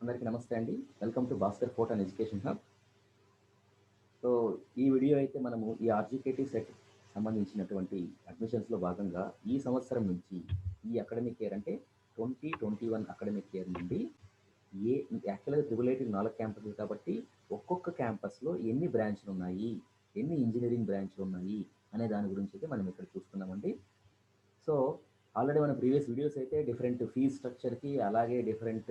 అందరికీ నమస్తే అండి. Welcome to Bhaskar fort and education hub so ఈ వీడియో అయితే మనము ఈ ఆర్జికేటీ సెట్ సంబంధించినటువంటి అడ్మిషన్స్లో భాగంగా ఈ సంవత్సరం నుంచి ఈ అకాడమిక్ ఇయర్ అంటే twenty twenty one academic year నుండి ఏ యాక్చువల్గా త్రిబుల్ నాలుగు క్యాంపస్లు కాబట్టి ఒక్కొక్క క్యాంపస్లో ఎన్ని బ్రాంచ్లు ఉన్నాయి ఎన్ని ఇంజనీరింగ్ బ్రాంచ్లు ఉన్నాయి అనే దాని గురించి అయితే మనం ఇక్కడ చూస్తున్నామండి. సో ఆల్రెడీ మన ప్రీవియస్ వీడియోస్ అయితే డిఫరెంట్ ఫీజ్ స్ట్రక్చర్కి అలాగే డిఫరెంట్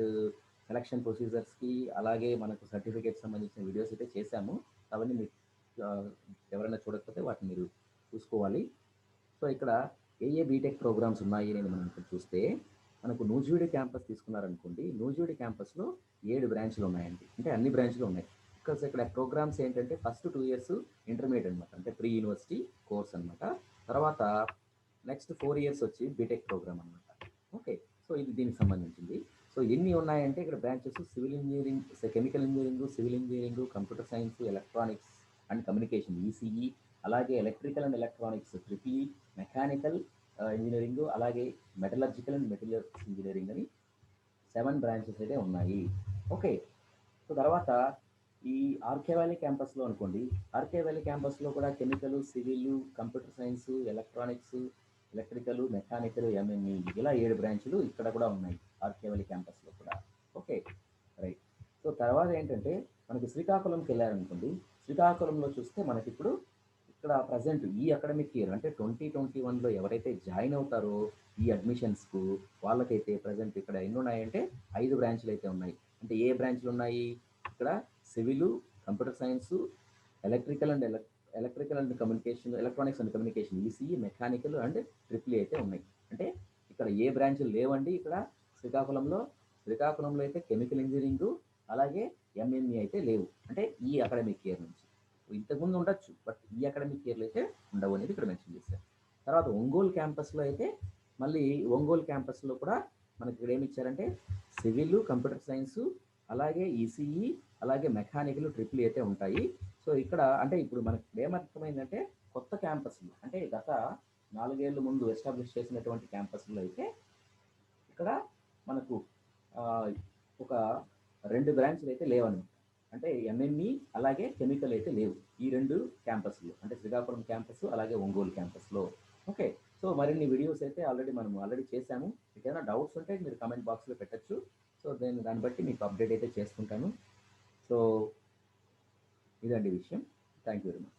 సెలక్షన్ ప్రొసీజర్స్కి అలాగే మనకు సర్టిఫికేట్ సంబంధించిన వీడియోస్ అయితే చేశాము. అవన్నీ మీరు ఎవరైనా చూడకపోతే వాటిని మీరు చూసుకోవాలి. సో ఇక్కడ ఏ ఏ బీటెక్ ప్రోగ్రామ్స్ ఉన్నాయి అని మనం ఇక్కడ చూస్తే మనకు నూజివీడి క్యాంపస్ తీసుకున్నారనుకోండి నూజివీడి క్యాంపస్లో ఏడు బ్రాంచ్లు ఉన్నాయండి. అంటే అన్ని బ్రాంచ్లు ఉన్నాయి. బికాస్ ఇక్కడ ప్రోగ్రామ్స్ ఏంటంటే ఫస్ట్ టూ ఇయర్స్ ఇంటర్మీడియట్ అనమాట అంటే ప్రీ యూనివర్సిటీ కోర్స్ అనమాట తర్వాత నెక్స్ట్ ఫోర్ ఇయర్స్ వచ్చి బీటెక్ ప్రోగ్రామ్ అనమాట ఓకే సో ఇది దీనికి సంబంధించింది. సో ఎన్ని ఉన్నాయంటే ఇక్కడ branches civil engineering chemical engineering civil engineering computer science electronics and communication ECE అలాగే electrical and electronics triple mechanical engineering అలాగే మెటలర్జికల్ అండ్ మెటీరియల్స్ ఇంజనీరింగ్ అని సెవెన్ బ్రాంచెస్ అయితే ఉన్నాయి. ఓకే. సో తర్వాత ఈ ఆర్కే వ్యాలీ క్యాంపస్లో అనుకోండి. ఆర్కే వ్యాలీ క్యాంపస్లో కూడా chemical civil computer science electronics electrical mechanical MME ఇలా ఏడు బ్రాంచ్లు ఇక్కడ కూడా ఉన్నాయి. ఆర్కేవల్లి క్యాంపస్లో కూడా. Okay right. సో తర్వాత ఏంటంటే మనకి శ్రీకాకుళంకి వెళ్ళారనుకోండి శ్రీకాకుళంలో చూస్తే మనకి ఇప్పుడు ఇక్కడ ప్రజెంట్ ఈ అకాడమిక్ ఇయర్ అంటే ట్వంటీ ట్వంటీ వన్లో ఎవరైతే జాయిన్ అవుతారో ఈ అడ్మిషన్స్కు వాళ్ళకైతే ప్రజెంట్ ఇక్కడ ఎన్ని ఉన్నాయంటే ఐదు బ్రాంచ్లు అయితే ఉన్నాయి. అంటే ఏ బ్రాంచ్లు ఉన్నాయి? ఇక్కడ civil computer science electrical and electrical and communication electronics and communication ECE mechanical and triple అయితే ఉన్నాయి. అంటే ఇక్కడ ఏ బ్రాంచ్లు లేవండి ఇక్కడ శ్రీకాకుళంలో శ్రీకాకుళంలో అయితే కెమికల్ ఇంజనీరింగ్ అలాగే ఎంఎంఈ అయితే లేవు. అంటే ఈ అకాడమిక్ ఇయర్ నుంచి. ఇంతకుముందు ఉండొచ్చు బట్ ఈ అకాడమిక్ ఇయర్లో అయితే ఉండవు అనేది ఇక్కడ మెన్షన్ చేశారు. తర్వాత ఒంగోలు క్యాంపస్లో అయితే మళ్ళీ ఒంగోలు క్యాంపస్లో కూడా మనకి ఇక్కడ ఏమి ఇచ్చారంటే సివిల్ కంప్యూటర్ సైన్స్ అలాగే ఈసీఈ అలాగే మెకానికల్ ట్రిపుల్ అయితే ఉంటాయి. సో ఇక్కడ అంటే ఇప్పుడు మనకి ఏమర్థమైందంటే కొత్త క్యాంపస్లు అంటే గత నాలుగేళ్ళ ముందు ఎస్టాబ్లిష్ చేసినటువంటి క్యాంపస్లో అయితే ఇక్కడ మనకు ఒక రెండు బ్రాంచ్లు అయితే లేవన్నమాట. అంటే ఎంఎంఈ అలాగే కెమికల్ అయితే లేవు. ఈ రెండు క్యాంపస్లు అంటే శ్రీకాకుళం క్యాంపస్ అలాగే ఒంగోలు క్యాంపస్లో. ఓకే సో మరిన్ని వీడియోస్ అయితే ఆల్రెడీ మనం ఆల్రెడీ చేశాము. మీకు ఏదైనా డౌట్స్ ఉంటే మీరు కామెంట్ బాక్స్లో పెట్టచ్చు. సో నేను దాన్ని బట్టి మీకు అప్డేట్ అయితే చేసుకుంటాను సో ఇదండి విషయం. Thank you very much